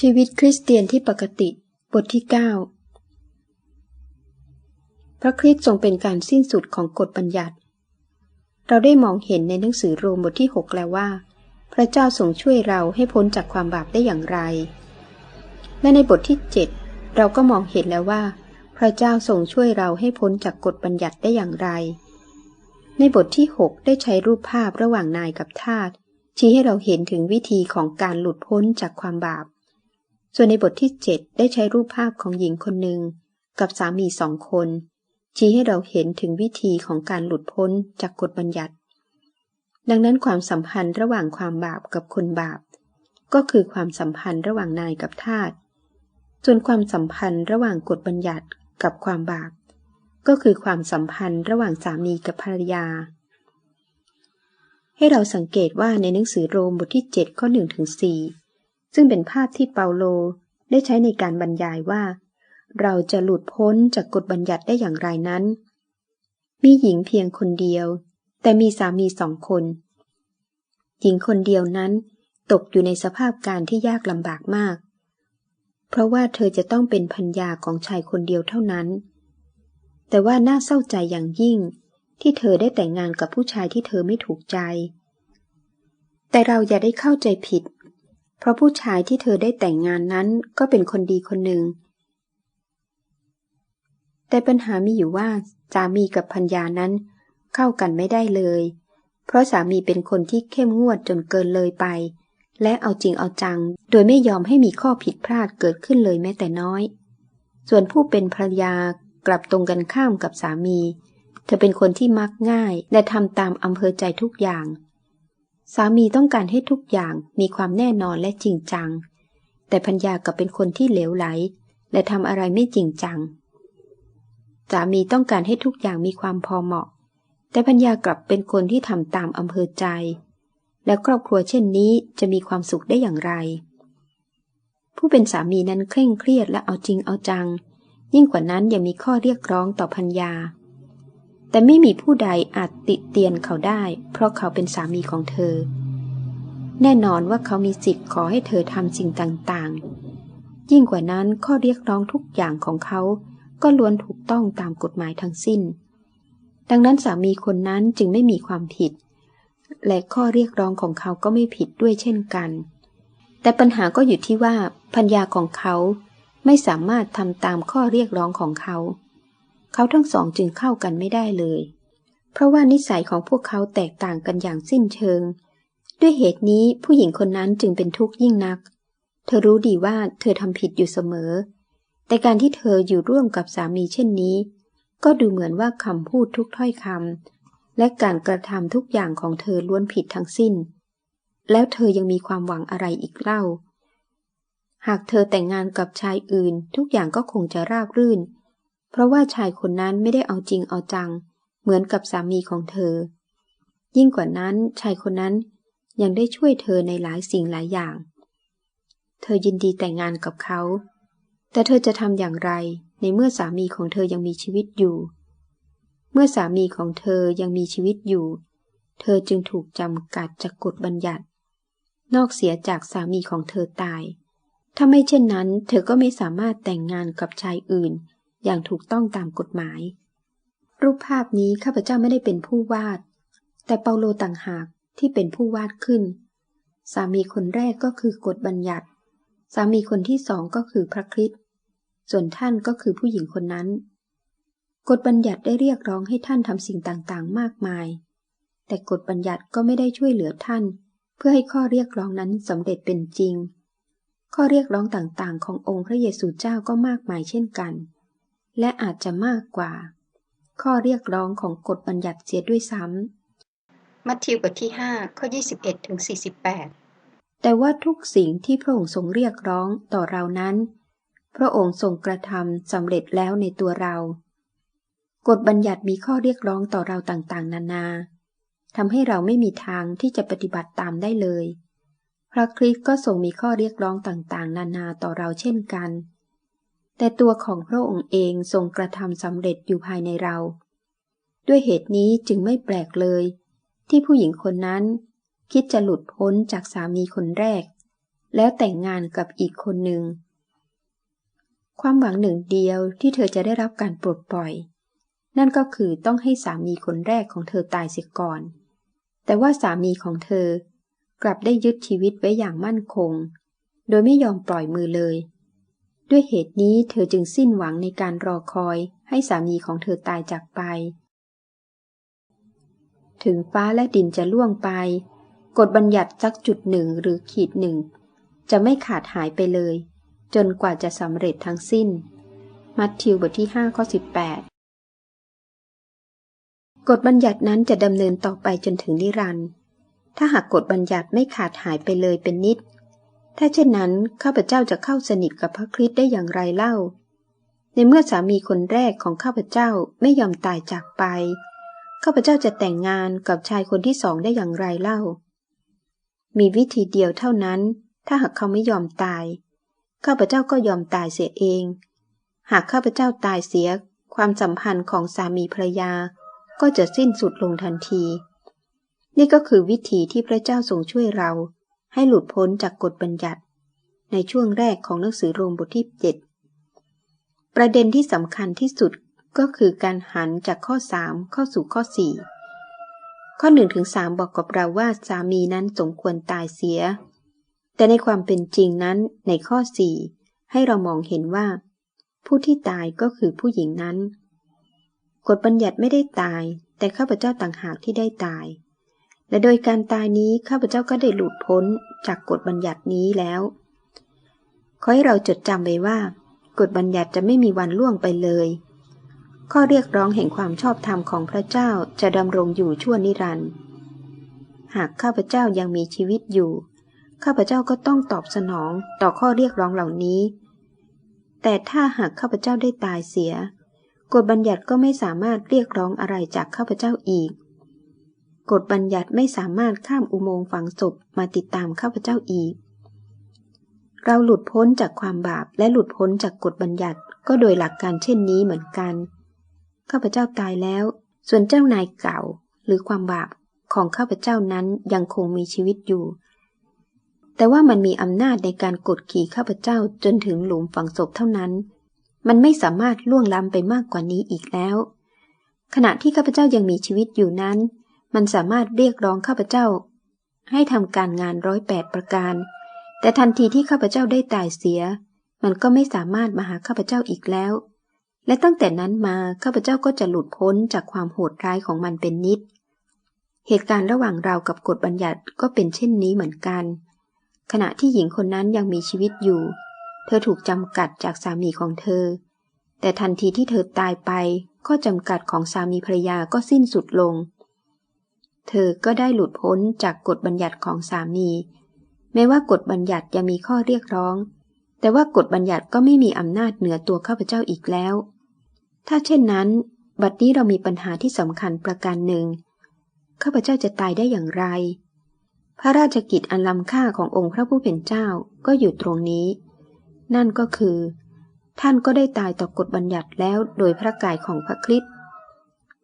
ชีวิตคริสเตียนที่ปกติ บทที่ 9 พระคริสต์ทรงเป็นการสิ้นสุดของกฎบัญญัติ เราได้มองเห็นในหนังสือโรมบทที่ 6 แล้วว่า พระเจ้าทรงช่วยเราให้พ้นจากความบาปได้อย่างไร และในบทที่ 7 เราก็มองเห็นแล้วว่า พระเจ้าทรงช่วยเราให้พ้นจากกฎบัญญัติได้อย่างไร ในบทที่ 6 ได้ใช้รูปภาพระหว่างนายกับทาสชี้ให้เราเห็นถึงวิธีของการหลุดพ้นจากความบาป ส่วนในบทที่ 7 ได้ใช้รูปภาพของหญิงคนหนึ่ง กับสามีสองคน ชี้ให้เราเห็นถึงวิธีของการหลุดพ้นจากกฎบัญญัติ ดังนั้นความสัมพันธ์ระหว่างความบาปกับคนบาป ก็คือความสัมพันธ์ระหว่างนายกับทาสส่วนความสัมพันธ์ระหว่างกฎบัญญัติกับความบาป ก็คือความสัมพันธ์ระหว่างสามีกับภรรยา ให้เราสังเกตว่าในหนังสือโรมบทที่7ข้อ1ถึง4 ซึ่งเป็นภาพที่เปาโลได้ใช้ในการบรรยายว่า เราจะหลุดพ้นจากกฎบัญญัติได้อย่างไรนั้น มีหญิงเพียงคนเดียว แต่มีสามีสองคน หญิงคนเดียวนั้นตกอยู่ในสภาพการที่ยากลำบากมาก เพราะว่าเธอจะต้องเป็นพัญญาของชายคนเดียวเท่านั้น แต่ว่าน่าเศร้าใจอย่างยิ่งที่เธอได้แต่งงานกับผู้ชายที่เธอไม่ถูกใจ แต่เราอย่าได้เข้าใจผิด เพราะผู้ชายที่เธอได้แต่งงานนั้นก็เป็นคนดีคนหนึ่ง แต่ปัญหามีอยู่ว่าสามีกับพัญญานั้นเข้ากันไม่ได้เลย เพราะสามีเป็นคนที่เข้มงวดจนเกินเลยไป และเอาจริงเอาจัง โดยไม่ยอมให้มีข้อผิดพลาดเกิดขึ้นเลยแม้แต่น้อย ส่วนผู้เป็นภรรยากลับตรงกันข้ามกับสามี เธอเป็นคนที่มักง่าย และทำตามอำเภอใจทุกอย่าง สามีต้องการให้ทุกอย่างมีความแน่นอนและจริงจัง แต่พัญญากับเป็นคนที่เหลวไหล และทำอะไรไม่จริงจัง สามีต้องการให้ทุกอย่างมีความพอเหมาะ แต่พัญญากลับเป็นคนที่ทำตามอำเภอใจ และครอบครัวเช่นนี้จะมีความสุขได้อย่างไร ผู้เป็นสามีนั้นเคร่งเครียดและเอาจริงเอาจัง ยิ่งกว่านั้นยังมีข้อเรียกร้องต่อพัญญา แต่ไม่มีผู้ใดอาจติเตียนเขาได้ เพราะเขาเป็นสามีของเธอ แน่นอนว่าเขามีสิทธิ์ขอให้เธอทำสิ่งต่างๆ ยิ่งกว่านั้นข้อเรียกร้องทุกอย่างของเขา ก็ล้วนถูกต้องตามกฎหมายทั้งสิ้น ดังนั้นสามีคนนั้นจึงไม่มีความผิด และข้อเรียกร้องของเขาก็ไม่ผิดด้วยเช่นกัน แต่ปัญหาก็อยู่ที่ว่าพัญญาของเขาไม่สามารถทำตามข้อเรียกร้องของเขา เขาทั้งสองจึงเข้ากันไม่ได้เลย เพราะว่านิสัยของพวกเขาแตกต่างกันอย่างสิ้นเชิง ด้วยเหตุนี้ผู้หญิงคนนั้นจึงเป็นทุกข์ยิ่งนัก เธอรู้ดีว่าเธอทำผิดอยู่เสมอ แต่การที่เธออยู่ร่วมกับสามีเช่นนี้ ก็ดูเหมือนว่าคำพูดทุกถ้อยคำและการกระทำทุกอย่างของเธอล้วนผิดทั้งสิ้น แล้วเธอยังมีความหวังอะไรอีกเล่า หากเธอแต่งงานกับชายอื่น ทุกอย่างก็คงจะราบรื่น เพราะว่าชายคนนั้นไม่ได้เอาจริงเอาจัง เหมือนกับสามีของเธอ ยิ่งกว่านั้นชายคนนั้นยังได้ช่วยเธอในหลายสิ่งหลายอย่าง เธอยินดีแต่งงานกับเขา แต่เธอจะทำอย่างไรในเมื่อสามีของเธอยังมีชีวิตอยู่ เมื่อสามีของเธอยังมีชีวิตอยู่ เธอจึงถูกจำกัดจากกฎบัญญัติ นอกเสียจากสามีของเธอตาย ถ้าไม่เช่นนั้น เธอก็ไม่สามารถแต่งงานกับชายอื่น อย่างถูกต้องตามกฎหมาย รูปภาพนี้ข้าพเจ้าไม่ได้เป็นผู้วาด แต่เปาโลต่างหากที่เป็นผู้วาดขึ้น สามีคนแรกก็คือกฎบัญญัติ สามีคนที่สองก็คือพระคริสต์ส่วนท่านก็คือผู้หญิงคนนั้น กฎบัญญัติได้เรียกร้องให้ท่านทำสิ่งต่างๆ มากมาย แต่กฎบัญญัติก็ไม่ได้ช่วยเหลือท่าน เพื่อให้ข้อเรียกร้องนั้นสำเร็จเป็นจริง ข้อเรียกร้องต่างๆ ขององค์พระเยซูเจ้าก็มากมายเช่นกัน และอาจจะมากกว่า ข้อเรียกร้องของกฎบัญญัติเสียด้วยซ้ำ มัทธิวบทที่ 5 ข้อ 21ถึง48 แต่ว่าทุกสิ่งที่พระองค์ทรงเรียกร้องต่อเรานั้น พระองค์ทรงกระทำสำเร็จแล้วในตัวเรา กฎบัญญัติมีข้อเรียกร้องต่อเราต่างๆ นานาทำให้เราไม่มีทางที่จะปฏิบัติตามได้เลย พระคริสต์ก็ทรงมีข้อเรียกร้องต่างๆ นานาต่อเราเช่นกัน แต่ตัวของพระองค์เองทรงกระทำสำเร็จอยู่ภายในเรา ด้วยเหตุนี้จึงไม่แปลกเลย ที่ผู้หญิงคนนั้น คิดจะหลุดพ้นจากสามีคนแรก แล้วแต่งงานกับอีกคนหนึ่ง ความหวังหนึ่งเดียวที่เธอจะได้รับการปลดปล่อย นั่นก็คือต้องให้สามีคนแรกของเธอตายเสียก่อน แต่ว่าสามีของเธอกลับได้ยึดชีวิตไว้อย่างมั่นคง โดยไม่ยอมปล่อยมือเลย ด้วยเหตุนี้เธอจึงสิ้นหวังในการรอคอยให้สามีของเธอตายจากไป ถึงฟ้าและดินจะล่วงไป กฎบัญญัติสักจุดหนึ่งหรือขีดหนึ่ง จะไม่ขาดหายไปเลย จนกว่าจะสำเร็จทั้งสิ้น มัทธิวบทที่5ข้อ18 กฎบัญญัตินั้นจะดำเนินต่อไปจนถึงนิรันดร์ถ้าหากกฎบัญญัติไม่ขาดหายไปเลยเป็นนิด ถ้าเช่นนั้นข้าพเจ้าจะเข้าสนิทกับพระคริสต์ได้อย่างไรเล่า ในเมื่อสามีคนแรกของข้าพเจ้าไม่ยอมตายจากไป ข้าพเจ้าจะแต่งงานกับชายคนที่สองได้อย่างไรเล่า มีวิธีเดียวเท่านั้น ถ้าหากเขาไม่ยอมตาย ข้าพเจ้าก็ยอมตายเสียเอง หากข้าพเจ้าตายเสีย ความสัมพันธ์ของสามีภรรยา ก็จะสิ้นสุดลงทันที นี่ก็คือวิธีที่พระเจ้าทรงช่วยเรา ให้หลุดพ้นจากกฎบัญญัติ ในช่วงแรกของหนังสือโรมบทที่เจ็ดประเด็นที่สำคัญที่สุดก็คือการหันจากข้อ 3 เข้าสู่ข้อ 4 ข้อ1ถึง3บอกกับเราว่าสามีนั้นสมควรตายเสีย แต่ในความเป็นจริงนั้นในข้อ 4 ให้เรามองเห็นว่า ผู้ที่ตายก็คือผู้หญิงนั้น กฎบัญญัติไม่ได้ตาย แต่ข้าพเจ้าต่างหากที่ได้ตาย และโดยการตายนี้ข้าพเจ้าก็ได้หลุดพ้นจากกฎบัญญัตินี้แล้ว ขอให้เราจดจำไว้ว่า กฎบัญญัติจะไม่มีวันล่วงไปเลย ข้อเรียกร้องแห่งความชอบธรรมของพระเจ้าจะดำรงอยู่ชั่วนิรันดร์ หากข้าพเจ้ายังมีชีวิตอยู่ ข้าพเจ้าก็ต้องตอบสนองต่อข้อเรียกร้องเหล่านี้ แต่ถ้าหากข้าพเจ้าได้ตายเสีย กฎบัญญัติก็ไม่สามารถเรียกร้องอะไรจากข้าพเจ้าอีก กฎบัญญัติไม่สามารถข้ามอุโมงค์ฝังศพมาติดตามข้าพเจ้าอีก เราหลุดพ้นจากความบาปและหลุดพ้นจากกฎบัญญัติก็โดยหลักการเช่นนี้เหมือนกัน ข้าพเจ้าตายแล้ว ส่วนเจ้านายเก่าหรือความบาปของข้าพเจ้านั้นยังคงมีชีวิตอยู่ แต่ว่ามันมีอำนาจในการกดขี่ข้าพเจ้าจนถึงหลุมฝังศพเท่านั้น มันไม่สามารถล่วงล้ำไปมากกว่านี้อีกแล้ว ขณะที่ข้าพเจ้ายังมีชีวิตอยู่นั้น มันสามารถเรียกร้องข้าพเจ้า ให้ทำการงานร้อยแปดประการ แต่ทันทีที่ข้าพเจ้าได้ตายเสีย มันก็ไม่สามารถมาหาข้าพเจ้าอีกแล้ว และตั้งแต่นั้นมาข้าพเจ้าก็จะหลุดพ้นจากความโหดร้ายของมันเป็นนิด เหตุการณ์ระหว่างเรากับกฎบัญญัติก็เป็นเช่นนี้เหมือนกัน ขณะที่หญิงคนนั้นยังมีชีวิตอยู่ เธอถูกจำกัดจากสามีของเธอ แต่ทันทีที่เธอตายไปข้อจำกัดของสามีภรรยาก็สิ้นสุดลง เธอก็ได้หลุดพ้นจากกฎบัญญัติของสามี แม้ว่ากฎบัญญัติจะมีข้อเรียกร้อง แต่ว่ากฎบัญญัติก็ไม่มีอำนาจเหนือตัวข้าพเจ้าอีกแล้ว ถ้าเช่นนั้น บัดนี้เรามีปัญหาที่สำคัญประการหนึ่ง ข้าพเจ้าจะตายได้อย่างไร พระราชกิจอันล้ำค่าขององค์พระผู้เป็นเจ้าก็อยู่ตรงนี้ นั่นก็คือ ท่านก็ได้ตายต่อกฎบัญญัติแล้วโดยพระกายของพระคริสต์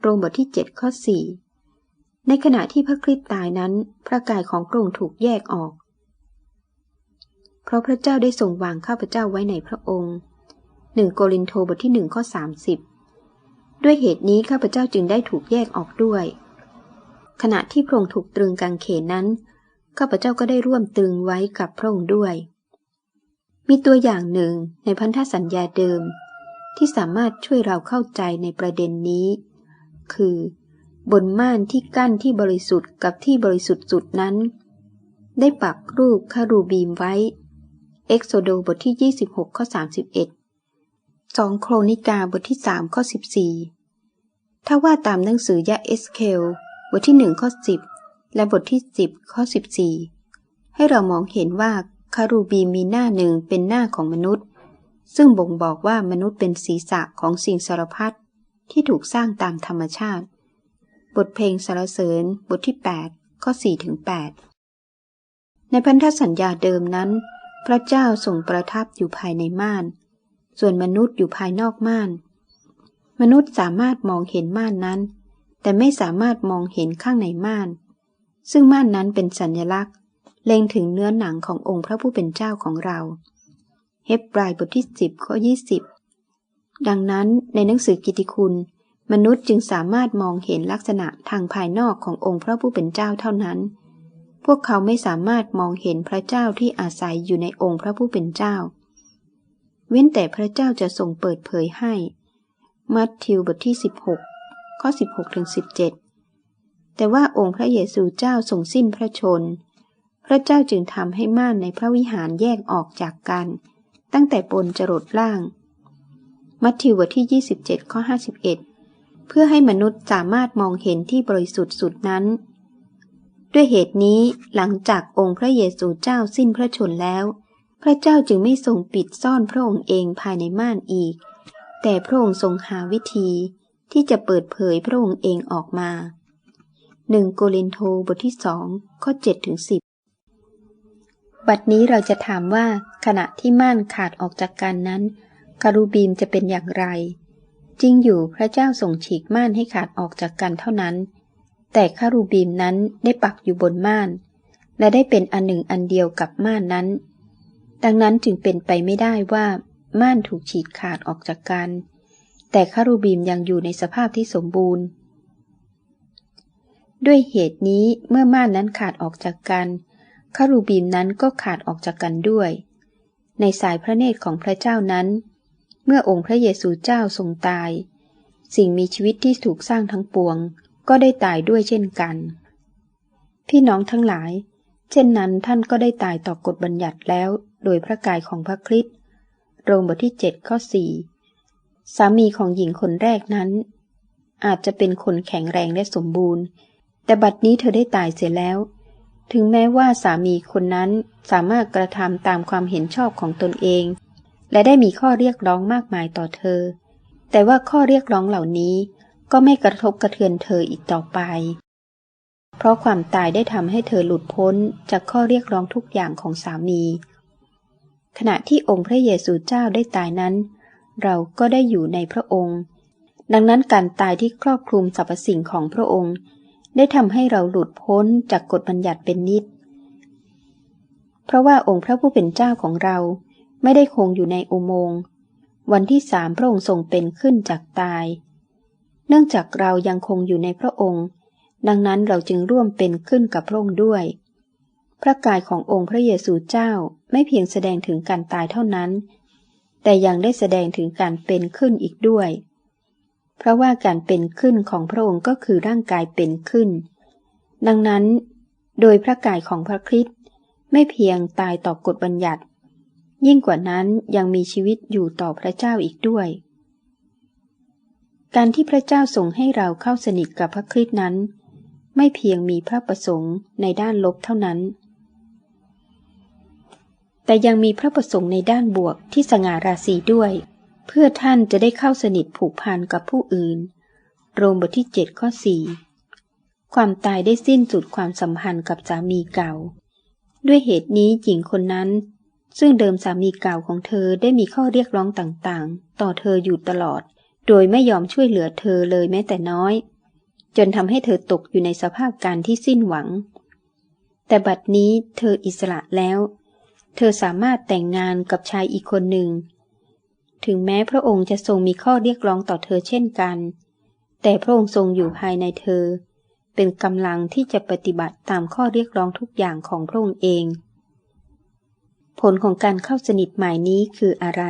โรมบทที่7ข้อ4 ในขณะที่พระคริสต์ตายนั้น พระกายของพระองค์ถูกแยกออก เพราะพระเจ้าได้ทรงวางข้าพเจ้าไว้ในพระองค์หนึ่งโกรินโทบทที่หนึ่งข้อสามสิบด้วยเหตุนี้ข้าพเจ้าจึงได้ถูกแยกออกด้วย ขณะที่พระองค์ถูกตรึงกางเขนนั้น ข้าพเจ้าก็ได้ร่วมตรึงไว้กับพระองค์ด้วย มีตัวอย่างหนึ่งในพันธสัญญาเดิม ที่สามารถช่วยเราเข้าใจในประเด็นนี้ คือ บนม่านที่กั้นที่บริสุทธิ์กับที่บริสุทธิ์สุดนั้น ได้ปักรูปคารูบีมไว้ เอ็กโซโดบทที่ 26 ข้อ 31 2 โครนิกาบทที่ 3 ข้อ 14 ถ้าว่าตามหนังสือยะเอสเคลบทที่ 1 ข้อ 10 และบทที่ 10 ข้อ 14 ให้เรามองเห็นว่าคารูบีมมีหน้าหนึ่งเป็นหน้าของมนุษย์ ซึ่งบ่งบอกว่ามนุษย์เป็นศีรษะของสิ่งสารพัดที่ถูกสร้างตามธรรมชาติ บทเพลงสารเสริญ บทที่ 8 ข้อ4ถึง8ในพันธสัญญาเดิมนั้น พระเจ้าทรงประทับอยู่ภายในม่าน ส่วนมนุษย์อยู่ภายนอกม่าน มนุษย์สามารถมองเห็นม่านนั้น แต่ไม่สามารถมองเห็นข้างในม่าน ซึ่งม่านนั้นเป็นสัญลักษณ์ เล็งถึงเนื้อหนังขององค์พระผู้เป็นเจ้าของเรา เฮบรายบทที่สิบข้อยี่สิบดังนั้นในหนังสือกิติคุณ มนุษย์จึงสามารถมองเห็นลักษณะทางภายนอกขององค์พระผู้เป็นเจ้าเท่านั้น พวกเขาไม่สามารถมองเห็นพระเจ้าที่อาศัยอยู่ในองค์พระผู้เป็นเจ้า เว้นแต่พระเจ้าจะทรงเปิดเผยให้ มัทธิวบทที่ 16 ข้อ 16ถึง17 แต่ว่าองค์พระเยซูเจ้าทรงสิ้นพระชน พระเจ้าจึงทำให้ม่านในพระวิหารแยกออกจากกัน ตั้งแต่บนจรดล่าง มัทธิวบทที่ 27 ข้อ 51 เพื่อให้มนุษย์สามารถมองเห็นที่บริสุทธิ์สุดนั้น ด้วยเหตุนี้หลังจากองค์พระเยซูเจ้าสิ้นพระชนแล้ว พระเจ้าจึงไม่ทรงปิดซ่อนพระองค์เองภายในม่านอีก แต่พระองค์ทรงหาวิธีที่จะเปิดเผยพระองค์เองออกมาหนึ่งโกรินโทบทที่สองข้อ7ถึง10บัดนี้เราจะถามว่าขณะที่ม่านขาดออกจากกันนั้น คารูบีมจะเป็นอย่างไร จริงอยู่พระเจ้าส่งฉีกม่านให้ขาดออกจากกันเท่านั้น แต่คารูบีมนั้นได้ปักอยู่บนม่าน และได้เป็นอันหนึ่งอันเดียวกับม่านนั้น ดังนั้นจึงเป็นไปไม่ได้ว่าม่านถูกฉีดขาดออกจากกัน แต่คารูบีมยังอยู่ในสภาพที่สมบูรณ์ ด้วยเหตุนี้เมื่อม่านนั้นขาดออกจากกันคารูบีมนั้นก็ขาดออกจากกันด้วย ในสายพระเนตรของพระเจ้านั้น มื่อองค์พระเยซูเจ้าทรงตาย สิ่งมีชีวิตที่ถูกสร้างทั้งปวง ก็ได้ตายด้วยเช่นกัน พี่น้องทั้งหลาย เช่นนั้นท่านก็ได้ตายต่อกฎบัญญัติแล้ว โดยพระกายของพระคริสต์โรมบทที่7ข้อ4สามีของหญิงคนแรกนั้น อาจจะเป็นคนแข็งแรงและสมบูรณ์ แต่บัดนี้เธอได้ตายเสียแล้วถึงแม้ว่าสามีคนนั้นสามารถกระทำตามความเห็นชอบของตนเอง และได้มีข้อเรียกร้องมากมายต่อเธอ แต่ว่าข้อเรียกร้องเหล่านี้ก็ไม่กระทบกระเทือนเธออีกต่อไป เพราะความตายได้ทำให้เธอหลุดพ้นจากข้อเรียกร้องทุกอย่างของสามี ขณะที่องค์พระเยซูเจ้าได้ตายนั้น เราก็ได้อยู่ในพระองค์ ดังนั้นการตายที่ครอบคลุมสรรพสิ่งของพระองค์ ได้ทำให้เราหลุดพ้นจากกฎบัญญัติเป็นนิด เพราะว่าองค์พระผู้เป็นเจ้าของเรา ไม่ได้คงอยู่ในอุโมงค์วันที่สามพระองค์ทรงเป็นขึ้นจากตาย เนื่องจากเรายังคงอยู่ในพระองค์ ดังนั้นเราจึงร่วมเป็นขึ้นกับพระองค์ด้วย พระกายขององค์พระเยซูเจ้าไม่เพียงแสดงถึงการตายเท่านั้น แต่ยังได้แสดงถึงการเป็นขึ้นอีกด้วย เพราะว่าการเป็นขึ้นของพระองค์ก็คือร่างกายเป็นขึ้น ดังนั้น โดยพระกายของพระคริสต์ไม่เพียงตายต่อกฎบัญญัติ ยิ่งกว่านั้นยังมีชีวิตอยู่ต่อพระเจ้าอีกด้วย การที่พระเจ้าทรงให้เราเข้าสนิทกับพระคริสต์นั้น ไม่เพียงมีพระประสงค์ในด้านลบเท่านั้น แต่ยังมีพระประสงค์ในด้านบวกที่สง่าราศีด้วย เพื่อท่านจะได้เข้าสนิทผูกพันกับผู้อื่น โรมบทที่7ข้อ4ความตายได้สิ้นสุดความสัมพันธ์กับสามีเก่า ด้วยเหตุนี้หญิงคนนั้น ซึ่งเดิมสามีเก่าของเธอได้มีข้อเรียกร้องต่างๆ ต่อเธออยู่ตลอด โดยไม่ยอมช่วยเหลือเธอเลยแม้แต่น้อย จนทำให้เธอตกอยู่ในสภาพการที่สิ้นหวัง แต่บัดนี้เธออิสระแล้ว เธอสามารถแต่งงานกับชายอีกคนหนึ่ง ถึงแม้พระองค์จะทรงมีข้อเรียกร้องต่อเธอเช่นกัน แต่พระองค์ทรงอยู่ภายในเธอ เป็นกำลังที่จะปฏิบัติตามข้อเรียกร้องทุกอย่างของพระองค์เอง ผลของการเข้าสนิทหม่นี้คืออะไร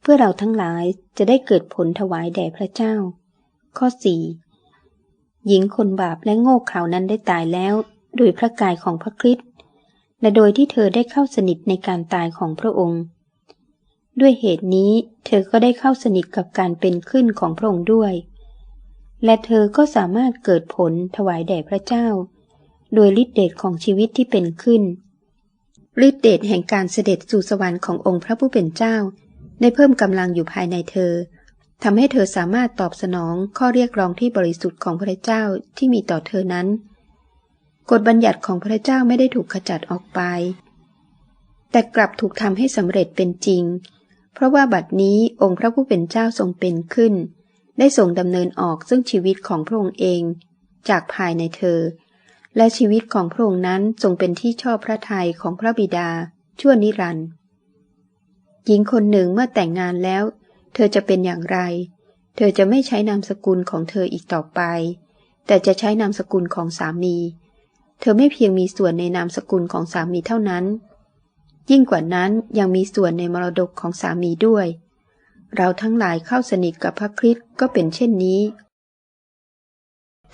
เพื่อเราทั้งหลายจะได้เกิดผลถวายแด่พระเจ้า ข้อ 4 หญิงคนบาปและโง่เขลานั้นได้ตายแล้ว โดยพระกายของพระคริสต์และโดยที่เธอได้เข้าสนิทในการตายของพระองค์ ด้วยเหตุนี้เธอก็ได้เข้าสนิทกับการเป็นขึ้นของพระองค์ด้วย และเธอก็สามารถเกิดผลถวายแด่พระเจ้า โดยฤทธิเดชของชีวิตที่เป็นขึ้น ฤทธิเดชแห่งการเสด็จสู่สวรรค์ขององค์พระผู้เป็นเจ้า ได้เพิ่มกำลังอยู่ภายในเธอทำให้เธอสามารถตอบสนองข้อเรียกร้องที่บริสุทธิ์ของพระเจ้าที่มีต่อเธอนั้น กฎบัญญัติของพระเจ้าไม่ได้ถูกขจัดออกไป แต่กลับถูกทำให้สำเร็จเป็นจริง เพราะว่าบัดนี้องค์พระผู้เป็นเจ้าทรงเป็นขึ้น ได้ทรงดำเนินออกซึ่งชีวิตของพระองค์เอง จากภายในเธอ และชีวิตของพระองค์นั้นทรงเป็นที่ชอบพระทัยของพระบิดา ชั่วนิรันดร์หญิงคนหนึ่งเมื่อแต่งงานแล้ว เธอจะเป็นอย่างไร เธอจะไม่ใช้นามสกุลของเธออีกต่อไป แต่จะใช้นามสกุลของสามี เธอไม่เพียงมีส่วนในนามสกุลของสามีเท่านั้น ยิ่งกว่านั้นยังมีส่วนในมรดกของสามีด้วย เราทั้งหลายเข้าสนิทกับพระคริสต์ก็เป็นเช่นนี้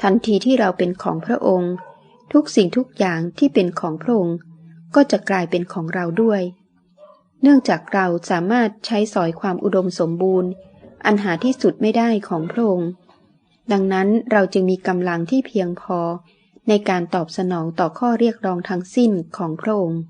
ทันทีที่เราเป็นของพระองค์ ทุกสิ่งทุกอย่างที่เป็นของพระองค์ก็จะกลายเป็นของเราด้วย เนื่องจากเราสามารถใช้สอยความอุดมสมบูรณ์ อันหาที่สุดไม่ได้ของพระองค์ ดังนั้นเราจึงมีกำลังที่เพียงพอในการตอบสนองต่อข้อเรียกร้องทั้งสิ้นของพระองค์